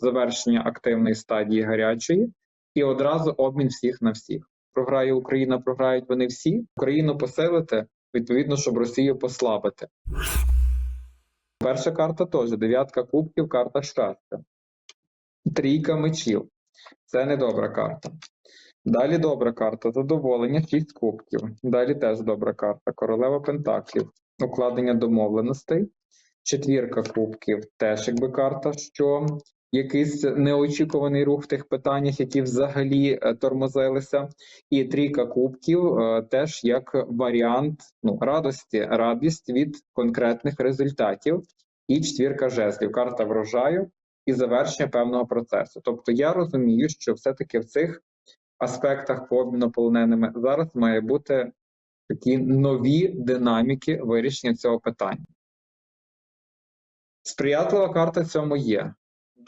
завершення активної стадії гарячої, і одразу обмін всіх на всіх. Програє Україна, програють вони всі. Україну посилити, відповідно, щоб Росію послабити. Перша карта теж дев'ятка кубків, карта щастя. Трійка мечів. Це не добра карта. Далі добра карта задоволення, шість кубків. Далі теж добра карта. Королева Пентаклів, укладення домовленостей. Четвірка кубків теж якби карта, що якийсь неочікуваний рух в тих питаннях, які взагалі е, тормозилися. І трійка кубків е, теж як варіант ну, радості, радість від конкретних результатів. І четвірка жезлів, карта врожаю і завершення певного процесу. Тобто я розумію, що все-таки в цих аспектах по обміну полоненими зараз має бути такі нові динаміки вирішення цього питання. Сприятлива карта цьому є.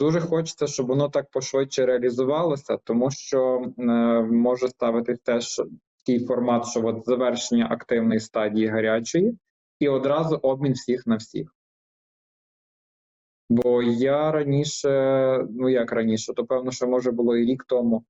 Дуже хочеться, щоб воно так пошвидше реалізувалося, тому що е, може ставитись теж такий формат, що от завершення активної стадії гарячої, і одразу обмін всіх на всіх. Бо я раніше, ну як раніше, то певно, що може було і рік тому,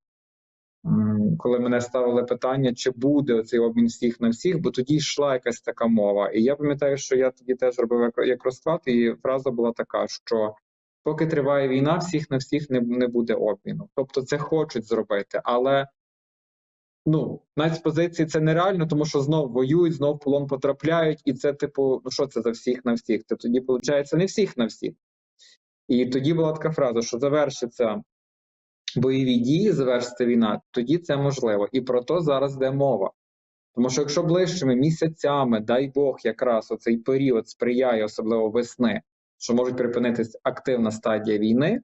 коли мене ставили питання, чи буде цей обмін всіх на всіх, бо тоді йшла якась така мова. І я пам'ятаю, що я тоді теж робив як розклад, і фраза була така, що поки триває війна, всіх на всіх не, не буде обміну. Тобто це хочуть зробити, але ну, навіть з позиції це нереально, тому що знов воюють, знов полон потрапляють, і це, типу, ну що це за всіх на всіх? Це тоді, виходить, не всіх на всіх. І тоді була така фраза, що завершиться бойові дії, завершиться війна, тоді це можливо. І про то зараз йде мова. Тому що якщо ближчими місяцями, дай Бог, якраз оцей період сприяє, особливо весни, що можуть припинитись активна стадія війни,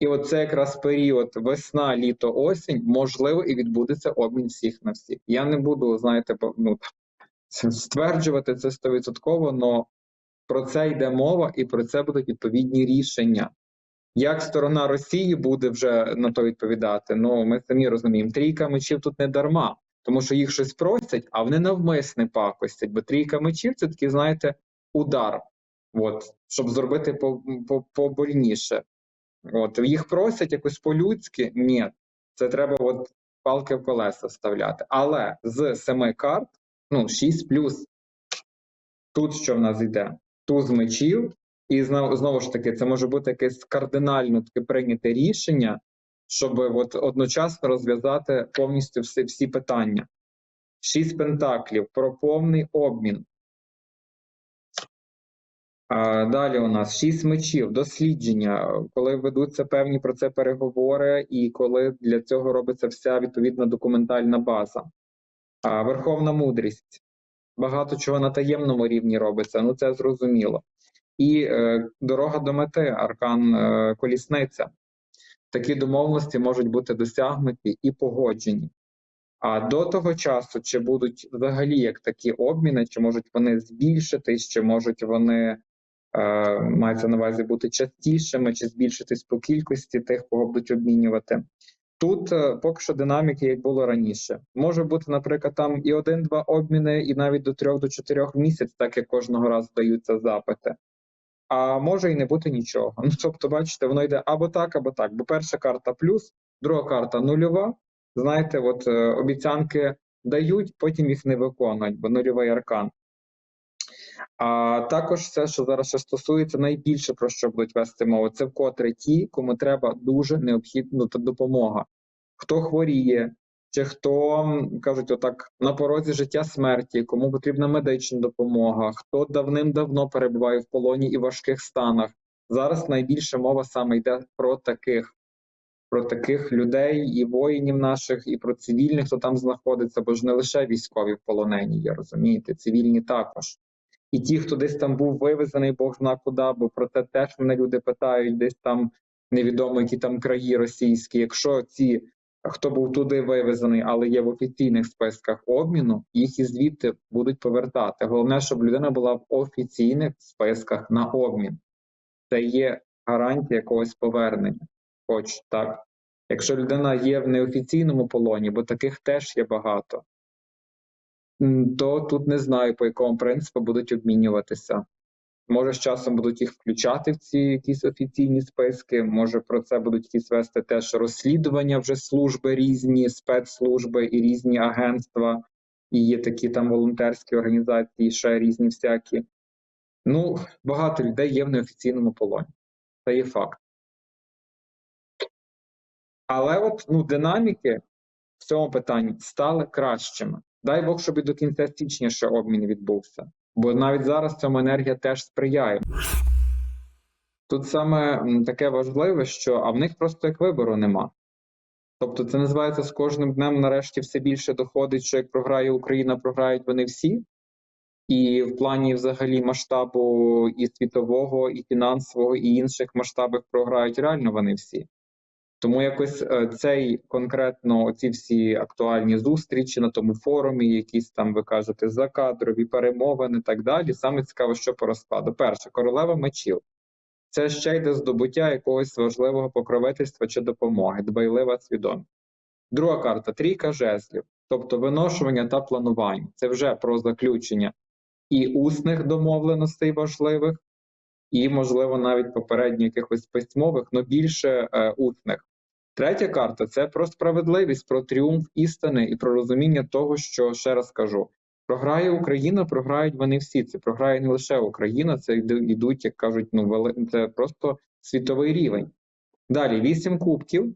і оце якраз період весна, літо, осінь, можливо, і відбудеться обмін всіх на всіх. Я не буду, знаєте, ну, стверджувати це стовідсотково, але про це йде мова, і про це будуть відповідні рішення. Як сторона Росії буде вже на то відповідати? Ну ми самі розуміємо, трійка мечів тут не дарма, тому що їх щось просять, а вони навмисне пакостять. Бо трійка мечів це такий, знаєте, удар, от, щоб зробити по- по- побольніше. От їх просять якось по-людськи. Ні, це треба от палки в колеса вставляти. Але з семи карт, ну 6 плюс. Тут що в нас йде? Туз мечів, і знову, знову ж таки, це може бути якесь кардинально таке прийняте рішення, щоб от одночасно розв'язати повністю всі, всі питання. Шість пентаклів про повний обмін. Далі у нас шість мечів, дослідження, коли ведуться певні про це переговори, і коли для цього робиться вся відповідна документальна база. Верховна мудрість. Багато чого на таємному рівні робиться, ну це зрозуміло. І е, дорога до мети, аркан е, колісниця. Такі домовленості можуть бути досягнуті і погоджені. А до того часу, чи будуть взагалі як такі обміни, чи можуть вони збільшитись, чи можуть вони мається на увазі бути частішими, чи збільшитись по кількості тих, кого будуть обмінювати. Тут е, поки що динаміки, як було раніше. Може бути, наприклад, там і один-два обміни, і навіть до трьох до чотирьох місяць, так як кожного разу даються запити. А може і не бути нічого. Ну тобто, бачите, воно йде або так, або так. Бо перша карта плюс, друга карта нульова. Знаєте, от е, обіцянки дають, потім їх не виконують, бо нульовий аркан. А також все, що зараз ще стосується, найбільше про що будуть вести мову, це вкотре ті, кому треба дуже необхідна допомога. Хто хворіє, чи хто кажуть, отак на порозі життя смерті, кому потрібна медична допомога, хто давним-давно перебуває в полоні і важких станах. Зараз найбільше мова саме йде про таких, про таких людей і воїнів наших, і про цивільних, хто там знаходиться, бо ж не лише військові полонені, є, розумієте, цивільні також. І ті, хто десь там був вивезений, Бог зна куди, бо про це теж мене люди питають, десь там невідомо, які там краї російські. Якщо ці, хто був туди вивезений, але є в офіційних списках обміну, їх і звідти будуть повертати. Головне, щоб людина була в офіційних списках на обмін. Це є гарантія якогось повернення. Хоч так. Якщо людина є в неофіційному полоні, бо таких теж є багато, то тут не знаю, по якому принципу будуть обмінюватися. Може, з часом будуть їх включати в ці якісь офіційні списки. Може, про це будуть якісь вести теж розслідування вже служби різні, спецслужби і різні агентства, і є такі там волонтерські організації, ще різні всякі. Ну, багато людей є в неофіційному полоні. Це є факт. Але от ну, динаміки в цьому питанні стали кращими. Дай Бог, щоб і до кінця січня ще обмін відбувся. Бо навіть зараз цьому енергія теж сприяє. Тут саме таке важливе, що а в них просто як вибору нема. Тобто це називається з кожним днем нарешті все більше доходить, що як програє Україна, програють вони всі. І в плані взагалі масштабу і світового, і фінансового, і інших масштабів програють реально вони всі. Тому якось е, цей конкретно ці всі актуальні зустрічі на тому форумі, якісь там ви кажете закадрові перемовини, так далі. Саме цікаво, що по розкладу. Перше, королева мечів. Це ще йде здобуття якогось важливого покровительства чи допомоги, дбайлива свідомість. Друга карта трійка жезлів, тобто виношування та планування. Це вже про заключення і усних домовленостей важливих, і, можливо, навіть попередньо якихось письмових, але більше е, усних. Третя карта це про справедливість, про тріумф істини і про розуміння того, що ще раз кажу: програє Україна, програють вони всі. Це програє не лише Україна, це йду- йдуть, як кажуть, ну вели- це просто світовий рівень. Далі вісім кубків.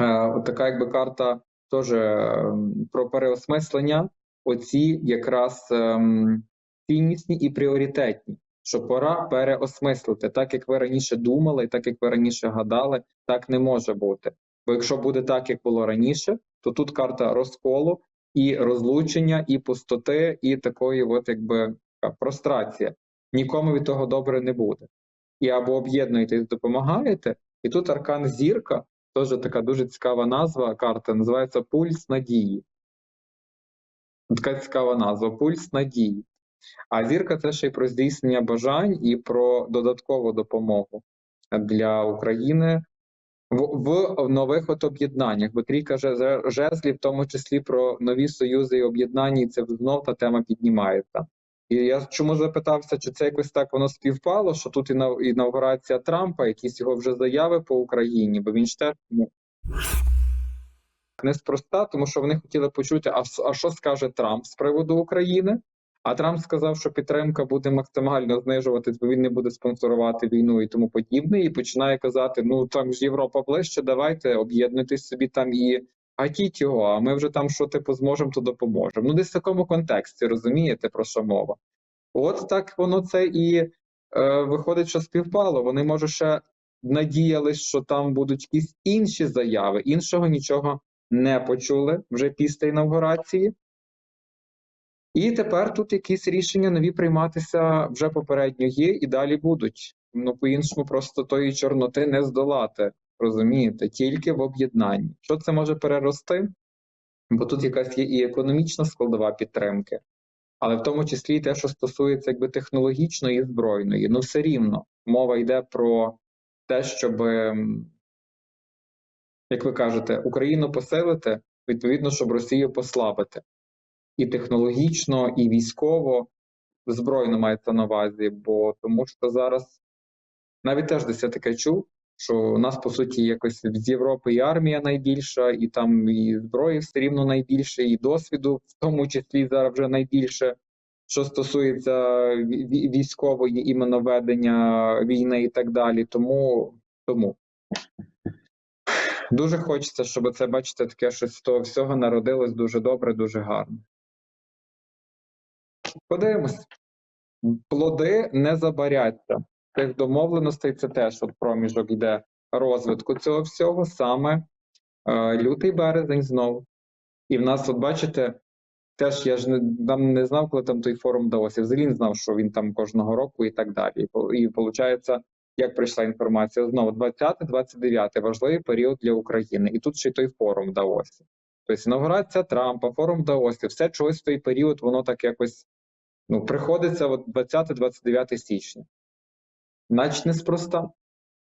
Е, така якби карта теж е, про переосмислення. Оці якраз ем, ціннісні і пріоритетні, що пора переосмислити. Так як ви раніше думали, так як ви раніше гадали, так не може бути. Бо якщо буде так, як було раніше, то тут карта розколу і розлучення, і пустоти, і такої, от якби прострація. Нікому від того добре не буде. І або об'єднуєтесь, допомагаєте, і тут аркан зірка, теж така дуже цікава назва карти, називається Пульс надії. Така цікава назва Пульс надії. А зірка це ще й про здійснення бажань і про додаткову допомогу для України в, в нових от об'єднаннях. Бо трійка же- жезлів, в тому числі про нові союзи і об'єднання, і це знов та тема піднімається. І я чому запитався, чи це якось так воно співпало, що тут іна- інаугурація Трампа, якісь його вже заяви по Україні, бо він ж теж ну, неспроста, тому що вони хотіли почути, а, а що скаже Трамп з приводу України. А Трамп сказав, що підтримка буде максимально знижуватись, бо він не буде спонсорувати війну і тому подібне. І починає казати: ну там ж Європа ближче, давайте об'єднуйтесь собі там і гатіть його. А ми вже там що типу зможемо, то допоможемо. Ну, десь в такому контексті розумієте про що мова? От так воно це і е, виходить, що співпало. Вони може ще надіялись, що там будуть якісь інші заяви. Іншого нічого не почули вже після інавгурації. І тепер тут якісь рішення нові прийматися вже попередньо є і далі будуть. Ну по-іншому просто тої чорноти не здолати, розумієте, тільки в об'єднанні. Що це може перерости? Бо тут якась є і економічна складова підтримки, але в тому числі і те, що стосується якби технологічної і збройної. Ну все рівно мова йде про те, щоб, як ви кажете, Україну посилити, відповідно, щоб Росію послабити і технологічно, і військово, збройно мається на увазі, бо тому що зараз навіть теж десь я таке чув, що у нас по суті якось з Європи і армія найбільша, і там і зброї все рівно найбільше, і досвіду, в тому числі зараз вже найбільше, що стосується ві- ві- військової іменно ведення війни і так далі. Тому тому. Дуже хочеться, щоб це, бачите, таке щось з того всього народилось дуже добре, дуже гарно. Подивимось. Плоди не забаряться. Тих домовленостей це теж от проміжок йде розвитку цього всього, саме е, лютий березень знову. І в нас, от бачите, теж я ж не, там не знав, коли там той форум вдалося. Взагалі не знав, що він там кожного року і так далі. І, і виходить, як прийшла інформація, знову 20-29 важливий період для України. І тут ще й той форум вдалося. Тобто інаугурація Трампа, форум вдалося, все чогось в той період, воно так якось ну, приходиться от 20-29 січня. Наче неспроста.